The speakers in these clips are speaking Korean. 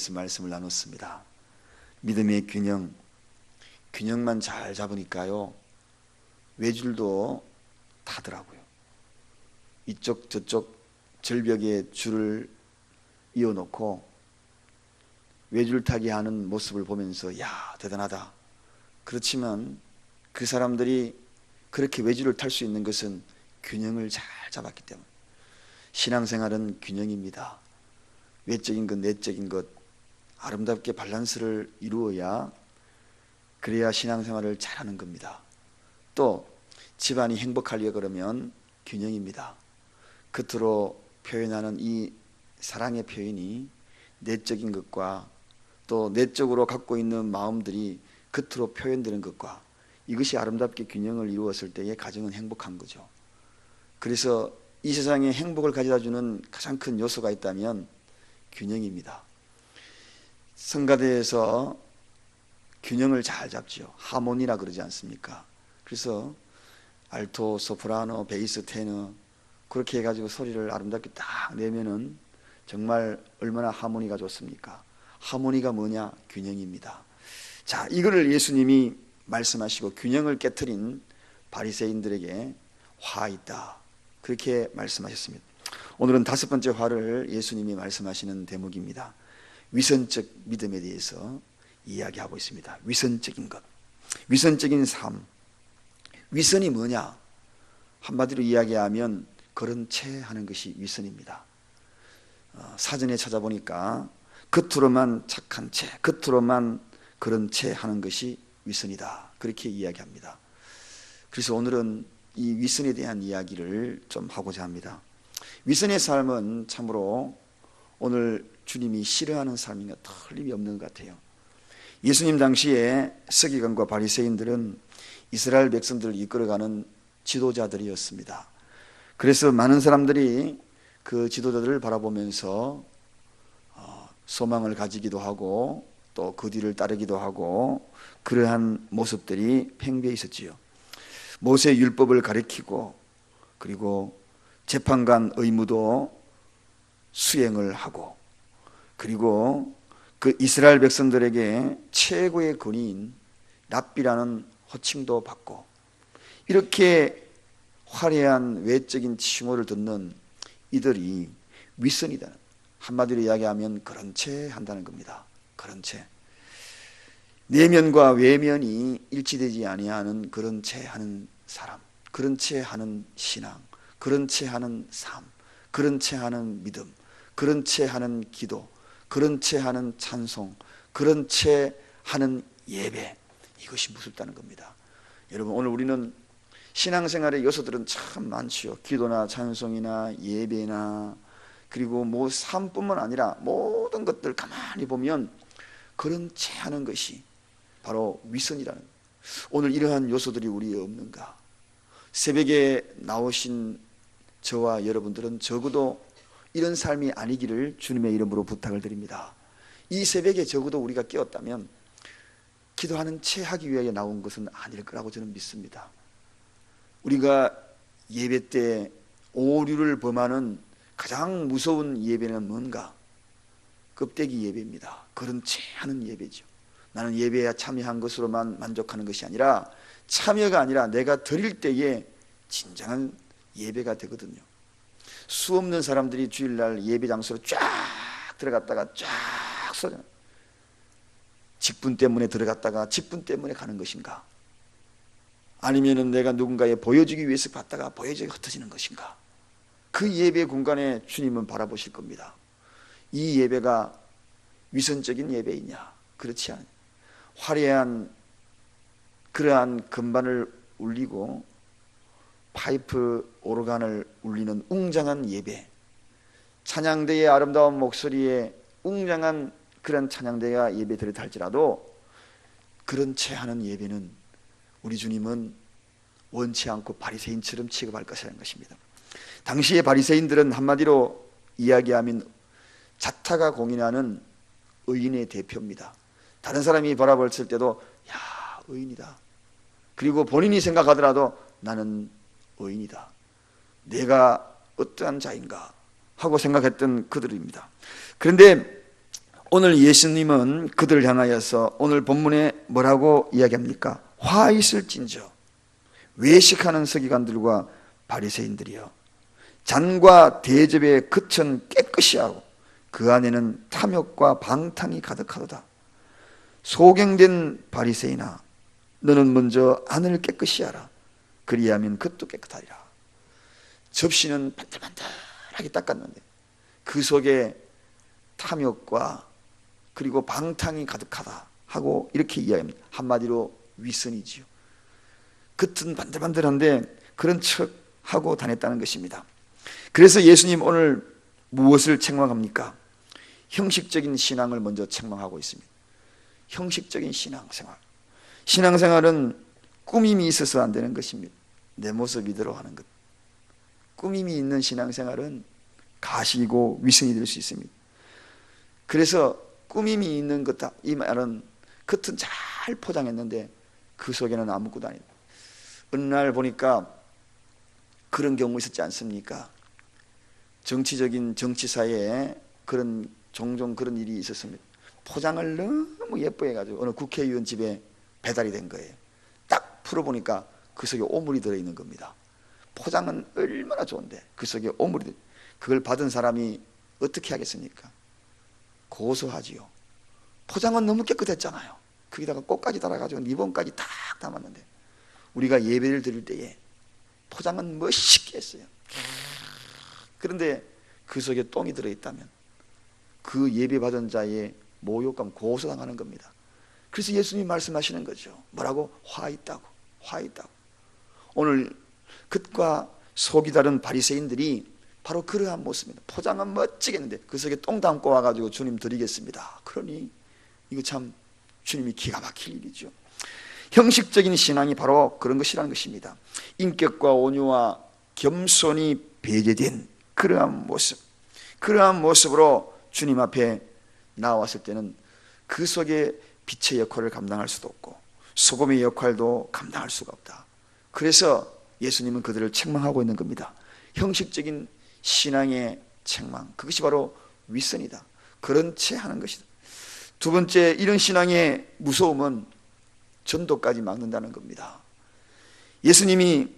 대해서 말씀을 나눴습니다. 믿음의 균형, 균형만 잘 잡으니까요, 외줄도 타더라고요. 이쪽 저쪽 절벽에 줄을 이어놓고 외줄타기 하는 모습을 보면서 야 대단하다. 그렇지만 그 사람들이 그렇게 외줄을 탈 수 있는 것은 균형을 잘 잡았기 때문에 신앙생활은 균형입니다. 외적인 것, 내적인 것 아름답게 밸런스를 이루어야 그래야 신앙생활을 잘하는 겁니다. 또 집안이 행복하려 그러면 균형입니다. 겉으로 표현하는 이 사랑의 표현이 내적인 것과 또 내적으로 갖고 있는 마음들이 겉으로 표현되는 것과 이것이 아름답게 균형을 이루었을 때의 가정은 행복한 거죠. 그래서 이 세상에 행복을 가져다 주는 가장 큰 요소가 있다면 균형입니다. 성가대에서 균형을 잘 잡지요. 하모니라 그러지 않습니까? 그래서 알토, 소프라노, 베이스, 테너 그렇게 해가지고 소리를 아름답게 딱 내면은 정말 얼마나 하모니가 좋습니까? 하모니가 뭐냐? 균형입니다. 자, 이거를 예수님이 말씀하시고 균형을 깨뜨린 바리새인들에게 화 있다. 그렇게 말씀하셨습니다. 오늘은 다섯 번째 화를 예수님이 말씀하시는 대목입니다. 위선적 믿음에 대해서 이야기하고 있습니다. 위선적인 것. 위선적인 삶. 위선이 뭐냐? 한마디로 이야기하면 그런 채 하는 것이 위선입니다. 어, 사전에 찾아보니까 겉으로만 착한 채, 겉으로만 그런 채 하는 것이 위선이다. 그렇게 이야기합니다. 그래서 오늘은 이 위선에 대한 이야기를 좀 하고자 합니다. 위선의 삶은 참으로 오늘 주님이 싫어하는 삶인가 틀림이 없는 것 같아요. 예수님 당시에 서기관과 바리새인들은 이스라엘 백성들을 이끌어가는 지도자들이었습니다. 그래서 많은 사람들이 그 지도자들을 바라보면서 어, 소망을 가지기도 하고 또 그 뒤를 따르기도 하고 그러한 모습들이 팽배해 있었지요. 모세 율법을 가리키고 그리고 재판관 의무도 수행을 하고 그리고 그 이스라엘 백성들에게 최고의 권위인 랍비라는 호칭도 받고 이렇게 화려한 외적인 칭호를 듣는 이들이 윗선이다. 한마디로 이야기하면 그런 채 한다는 겁니다. 그런 채. 내면과 외면이 일치되지 아니하는 그런 채 하는 사람, 그런 채 하는 신앙, 그런 채 하는 삶, 그런 채 하는 믿음, 그런 채 하는 기도, 그런 채 하는 찬송, 그런 채 하는 예배. 이것이 무섭다는 겁니다. 여러분, 오늘 우리는 신앙생활의 요소들은 참 많지요. 기도나 찬송이나 예배나 그리고 뭐 삶뿐만 아니라 모든 것들 가만히 보면 그런 채 하는 것이 바로 위선이라는 오늘 이러한 요소들이 우리에 없는가? 새벽에 나오신 저와 여러분들은 적어도 이런 삶이 아니기를 주님의 이름으로 부탁을 드립니다. 이 새벽에 적어도 우리가 깨었다면 기도하는 채 하기 위하여 나온 것은 아닐 거라고 저는 믿습니다. 우리가 예배 때 오류를 범하는 가장 무서운 예배는 뭔가? 껍데기 예배입니다. 그런 채 하는 예배죠. 나는 예배에 참여한 것으로만 만족하는 것이 아니라 참여가 아니라 내가 드릴 때에 진정한 예배가 되거든요. 수 없는 사람들이 주일날 예배 장소로 쫙 들어갔다가 쫙 쏟아. 직분 때문에 들어갔다가 직분 때문에 가는 것인가? 아니면은 내가 누군가에 보여주기 위해서 갔다가 보여주기 흩어지는 것인가? 그 예배 공간에 주님은 바라보실 겁니다. 이 예배가 위선적인 예배이냐? 그렇지 않아요. 화려한 그러한 금반을 울리고 파이프 오르간을 울리는 웅장한 예배, 찬양대의 아름다운 목소리에 웅장한 그런 찬양대가 예배 드렸다 할지라도 그런 채 하는 예배는 우리 주님은 원치 않고 바리새인처럼 취급할 것이라는 것입니다. 당시의 바리새인들은 한마디로 이야기하면 자타가 공인하는 의인의 대표입니다. 다른 사람이 바라봤을 때도 야 의인이다. 그리고 본인이 생각하더라도 나는 의인이다. 내가 어떠한 자인가 하고 생각했던 그들입니다. 그런데 오늘 예수님은 그들을 향하여서 오늘 본문에 뭐라고 이야기합니까? 화 있을진저 외식하는 서기관들과 바리새인들이여 잔과 대접의 그천 깨끗이 하고 그 안에는 탐욕과 방탕이 가득하도다. 소경된 바리새인아 너는 먼저 안을 깨끗이 하라. 그리하면 그것도 깨끗하리라. 접시는 반들반들하게 닦았는데 그 속에 탐욕과 그리고 방탕이 가득하다 하고 이렇게 이야기합니다. 한마디로 위선이지요. 겉은 반들반들한데 그런 척 하고 다녔다는 것입니다. 그래서 예수님 오늘 무엇을 책망합니까? 형식적인 신앙을 먼저 책망하고 있습니다. 형식적인 신앙생활. 신앙생활은 꾸밈이 있어서 안 되는 것입니다. 내 모습 이대로 하는 것. 꾸밈이 있는 신앙생활은 가시고 위선이 될 수 있습니다. 그래서 꾸밈이 있는 것다. 이 말은 겉은 잘 포장했는데 그 속에는 아무것도 아니다. 어느 날 보니까 그런 경우 있었지 않습니까? 정치적인 정치 사에 그런 종종 그런 일이 있었습니다. 포장을 너무 예쁘게 해가지고 어느 국회의원 집에 배달이 된 거예요. 딱 풀어 보니까 그 속에 오물이 들어있는 겁니다. 포장은 얼마나 좋은데 그 속에 오물이 그걸 받은 사람이 어떻게 하겠습니까? 고소하지요. 포장은 너무 깨끗했잖아요. 거기다가 꽃까지 달아가지고 리본까지 딱 담았는데 우리가 예배를 드릴 때에 포장은 멋있게 했어요. 그런데 그 속에 똥이 들어있다면 그 예배 받은 자의 모욕감 고소당하는 겁니다. 그래서 예수님이 말씀하시는 거죠. 뭐라고? 화 있다고. 화 있다고. 오늘 끝과 속이 다른 바리새인들이 바로 그러한 모습입니다. 포장은 멋지겠는데 그 속에 똥 담고 와가지고 주님 드리겠습니다. 그러니 이거 참 주님이 기가 막힐 일이죠. 형식적인 신앙이 바로 그런 것이라는 것입니다. 인격과 온유와 겸손이 배제된 그러한 모습, 그러한 모습으로 주님 앞에 나왔을 때는 그 속에 빛의 역할을 감당할 수도 없고 소금의 역할도 감당할 수가 없다. 그래서 예수님은 그들을 책망하고 있는 겁니다. 형식적인 신앙의 책망. 그것이 바로 윗선이다. 그런 채 하는 것이다. 두 번째, 이런 신앙의 무서움은 전도까지 막는다는 겁니다. 예수님이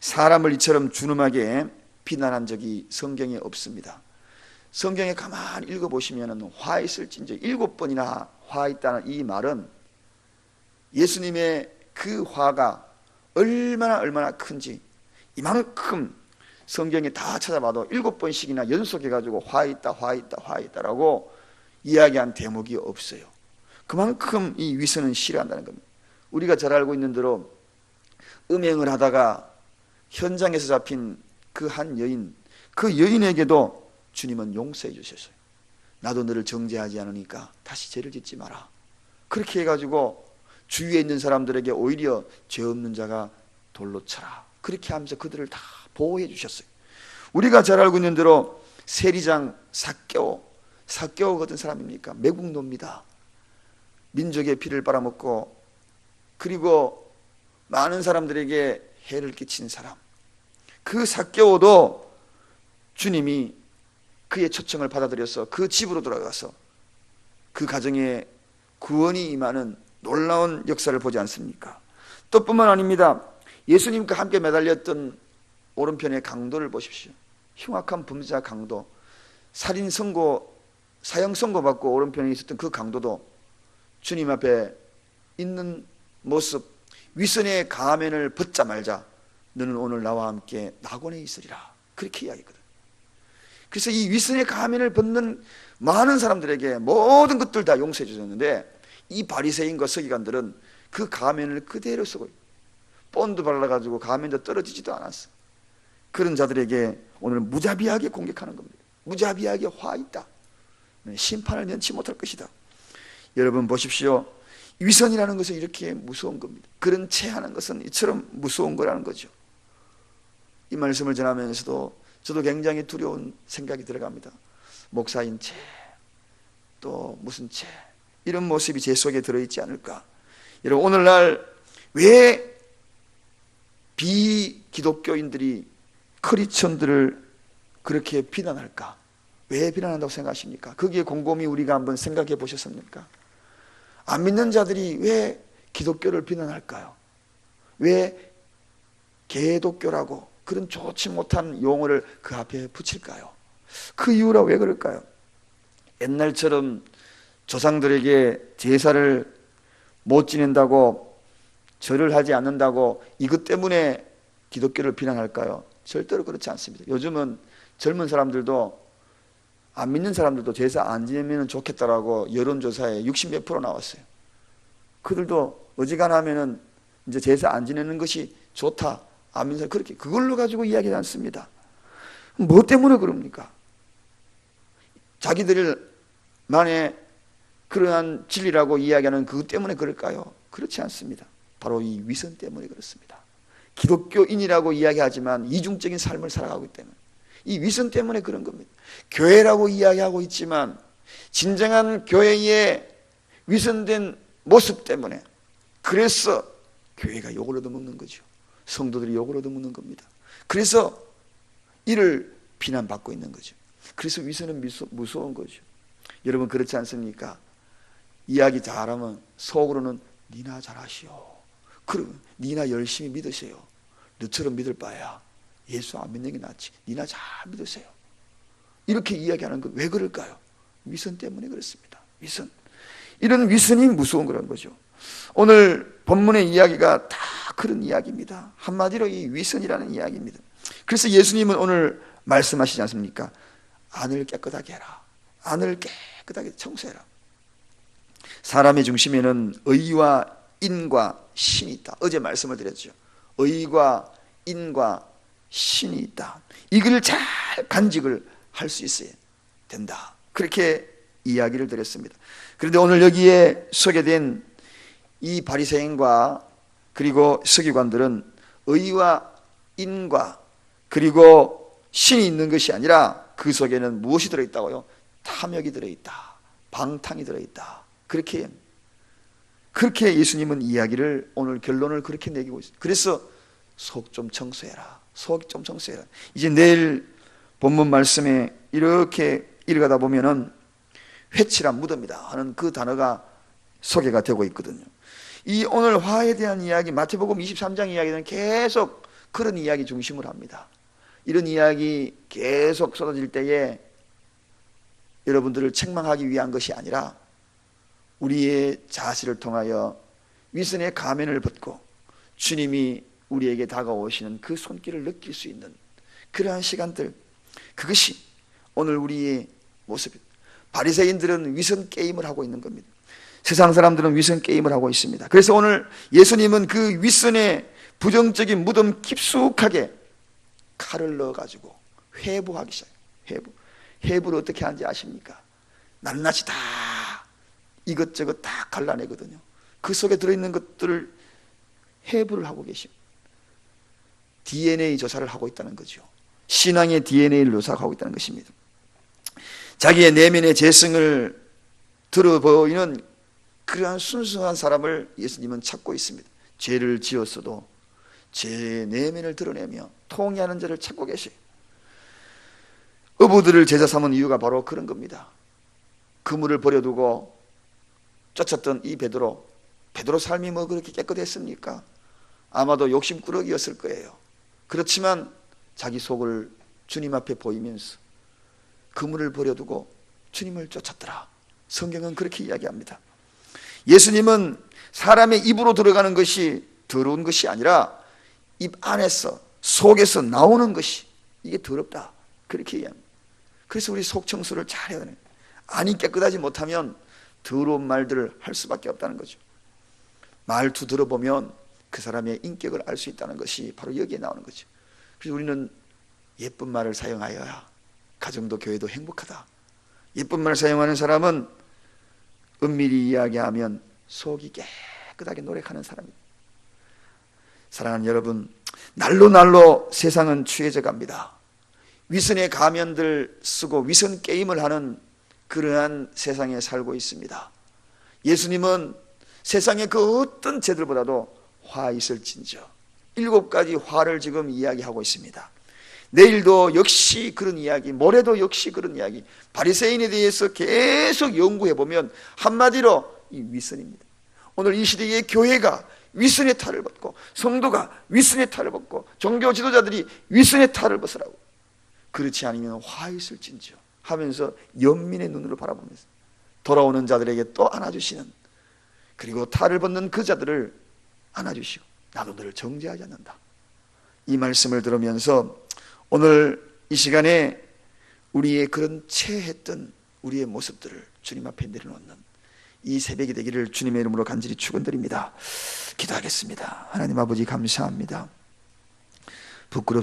사람을 이처럼 준엄하게 비난한 적이 성경에 없습니다. 성경에 가만히 읽어보시면 화 있을진저 일곱 번이나 화 있다는 이 말은 예수님의 그 화가 얼마나 얼마나 큰지 이만큼 성경에 다 찾아봐도 일곱 번씩이나 연속해가지고 화 있다, 화 있다, 화 있다라고 이야기한 대목이 없어요. 그만큼 이 위선은 싫어한다는 겁니다. 우리가 잘 알고 있는 대로 음행을 하다가 현장에서 잡힌 그 한 여인, 그 여인에게도 주님은 용서해 주셨어요. 나도 너를 정죄하지 않으니까 다시 죄를 짓지 마라. 그렇게 해가지고 주위에 있는 사람들에게 오히려 죄 없는 자가 돌로 쳐라. 그렇게 하면서 그들을 다 보호해 주셨어요. 우리가 잘 알고 있는 대로 세리장 사개오, 사개오 같은 사람입니까? 매국노입니다. 민족의 피를 빨아먹고 그리고 많은 사람들에게 해를 끼친 사람. 그 사개오도 주님이 그의 초청을 받아들여서 그 집으로 돌아가서 그 가정에 구원이 임하는 놀라운 역사를 보지 않습니까? 또 뿐만 아닙니다. 예수님과 함께 매달렸던 오른편의 강도를 보십시오. 흉악한 범죄자 강도, 살인 선고, 사형 선고 받고 오른편에 있었던 그 강도도 주님 앞에 있는 모습, 위선의 가면을 벗자 말자. 너는 오늘 나와 함께 낙원에 있으리라. 그렇게 이야기거든. 그래서 이 위선의 가면을 벗는 많은 사람들에게 모든 것들 다 용서해 주셨는데 이 바리새인과 서기관들은 그 가면을 그대로 쓰고 본드 발라가지고 가면도 떨어지지도 않았어. 그런 자들에게 오늘 무자비하게 공격하는 겁니다. 무자비하게 화 있다. 네, 심판을 면치 못할 것이다. 여러분 보십시오. 위선이라는 것은 이렇게 무서운 겁니다. 그런 채 하는 것은 이처럼 무서운 거라는 거죠. 이 말씀을 전하면서도 저도 굉장히 두려운 생각이 들어갑니다. 목사인 채, 또 무슨 채, 이런 모습이 제 속에 들어있지 않을까. 여러분, 오늘날 왜 비기독교인들이 크리스천들을 그렇게 비난할까? 왜 비난한다고 생각하십니까? 거기에 곰곰이 우리가 한번 생각해 보셨습니까? 안 믿는 자들이 왜 기독교를 비난할까요? 왜 개독교라고 그런 좋지 못한 용어를 그 앞에 붙일까요? 그 이유라 왜 그럴까요? 옛날처럼 조상들에게 제사를 못 지낸다고 절을 하지 않는다고 이것 때문에 기독교를 비난할까요? 절대로 그렇지 않습니다. 요즘은 젊은 사람들도 안 믿는 사람들도 제사 안 지내면 좋겠다라고 여론조사에 60몇 프로 나왔어요. 그들도 어지간하면은 이제 제사 안 지내는 것이 좋다. 안 믿는 사람 그렇게 그걸로 가지고 이야기하지 않습니다. 뭐 때문에 그럽니까? 자기들 만의 그러한 진리라고 이야기하는 그것 때문에 그럴까요? 그렇지 않습니다. 바로 이 위선 때문에 그렇습니다. 기독교인이라고 이야기하지만 이중적인 삶을 살아가기 때문에 이 위선 때문에 그런 겁니다. 교회라고 이야기하고 있지만 진정한 교회의 위선된 모습 때문에 그래서 교회가 욕을 얻어먹는 거죠. 성도들이 욕을 얻어먹는 겁니다. 그래서 이를 비난받고 있는 거죠. 그래서 위선은 무서운 거죠. 여러분 그렇지 않습니까? 이야기 잘하면 속으로는 니나 잘하시오. 그러면 니나 열심히 믿으세요. 너처럼 믿을 바야 예수 안 믿는 게 낫지. 니나 잘 믿으세요. 이렇게 이야기하는 건 왜 그럴까요? 위선 때문에 그렇습니다. 위선. 이런 위선이 무서운 그런 거죠. 오늘 본문의 이야기가 다 그런 이야기입니다. 한마디로 이 위선이라는 이야기입니다. 그래서 예수님은 오늘 말씀하시지 않습니까? 안을 깨끗하게 해라. 안을 깨끗하게 청소해라. 사람의 중심에는 의와 인과 신이 있다. 어제 말씀을 드렸죠. 의과 인과 신이 있다. 이걸 잘 간직을 할 수 있어야 된다. 그렇게 이야기를 드렸습니다. 그런데 오늘 여기에 소개된 이 바리새인과 그리고 서기관들은 의와 인과 그리고 신이 있는 것이 아니라 그 속에는 무엇이 들어있다고요? 탐욕이 들어있다. 방탕이 들어있다. 그렇게 그렇게 예수님은 이야기를 오늘 결론을 그렇게 내기고 있어요. 그래서 속 좀 청소해라. 속 좀 청소해라. 이제 내일 본문 말씀에 이렇게 읽어가다 보면은 회칠한 무덤이다 하는 그 단어가 소개가 되고 있거든요. 이 오늘 화에 대한 이야기 마태복음 23장 이야기는 계속 그런 이야기 중심을 합니다. 이런 이야기 계속 쏟아질 때에 여러분들을 책망하기 위한 것이 아니라 우리의 자세를 통하여 위선의 가면을 벗고 주님이 우리에게 다가오시는 그 손길을 느낄 수 있는 그러한 시간들 그것이 오늘 우리의 모습입니다. 바리새인들은 위선 게임을 하고 있는 겁니다. 세상 사람들은 위선 게임을 하고 있습니다. 그래서 오늘 예수님은 그 위선의 부정적인 무덤 깊숙하게 칼을 넣어 가지고 회부하기 시작해요. 회부. 회부를 어떻게 하는지 아십니까? 낱낱이 다 이것저것 다 갈라내거든요. 그 속에 들어있는 것들을 해부를 하고 계십니다. DNA 조사를 하고 있다는 거죠. 신앙의 DNA를 조사하고 있다는 것입니다. 자기의 내면의 재성을 들어 보이는 그러한 순수한 사람을 예수님은 찾고 있습니다. 죄를 지었어도 제 내면을 드러내며 통해하는 자를 찾고 계시. 어부들을 제자 삼은 이유가 바로 그런 겁니다. 그물을 버려두고 쫓았던 이 베드로 베드로 삶이 뭐 그렇게 깨끗했습니까? 아마도 욕심꾸러기였을 거예요. 그렇지만 자기 속을 주님 앞에 보이면서 그물을 버려두고 주님을 쫓았더라. 성경은 그렇게 이야기합니다. 예수님은 사람의 입으로 들어가는 것이 더러운 것이 아니라 입 안에서 속에서 나오는 것이 이게 더럽다. 그렇게 이야기합니다. 그래서 우리 속 청소를 잘 해야 되는 안이 깨끗하지 못하면 더러운 말들을 할 수밖에 없다는 거죠. 말투 들어보면 그 사람의 인격을 알 수 있다는 것이 바로 여기에 나오는 거죠. 그래서 우리는 예쁜 말을 사용하여야 가정도 교회도 행복하다. 예쁜 말 사용하는 사람은 은밀히 이야기하면 속이 깨끗하게 노력하는 사람입니다. 사랑하는 여러분, 날로 날로 세상은 취해져 갑니다. 위선의 가면들 쓰고 위선 게임을 하는 그러한 세상에 살고 있습니다. 예수님은 세상의 그 어떤 죄들보다도 화 있을진저 일곱 가지 화를 지금 이야기하고 있습니다. 내일도 역시 그런 이야기, 모레도 역시 그런 이야기. 바리새인에 대해서 계속 연구해 보면 한마디로 이 위선입니다. 오늘 이 시대의 교회가 위선의 탈을 벗고 성도가 위선의 탈을 벗고 종교 지도자들이 위선의 탈을 벗으라고. 그렇지 않으면 화 있을진지요 하면서 연민의 눈으로 바라보면서 돌아오는 자들에게 또 안아주시는 그리고 탈을 벗는 그 자들을 안아주시고 나도 너를 정죄하지 않는다. 이 말씀을 들으면서 오늘 이 시간에 우리의 그런 체했던 우리의 모습들을 주님 앞에 내려놓는 이 새벽이 되기를 주님의 이름으로 간절히 축원드립니다. 기도하겠습니다. 하나님 아버지 감사합니다. 부끄럽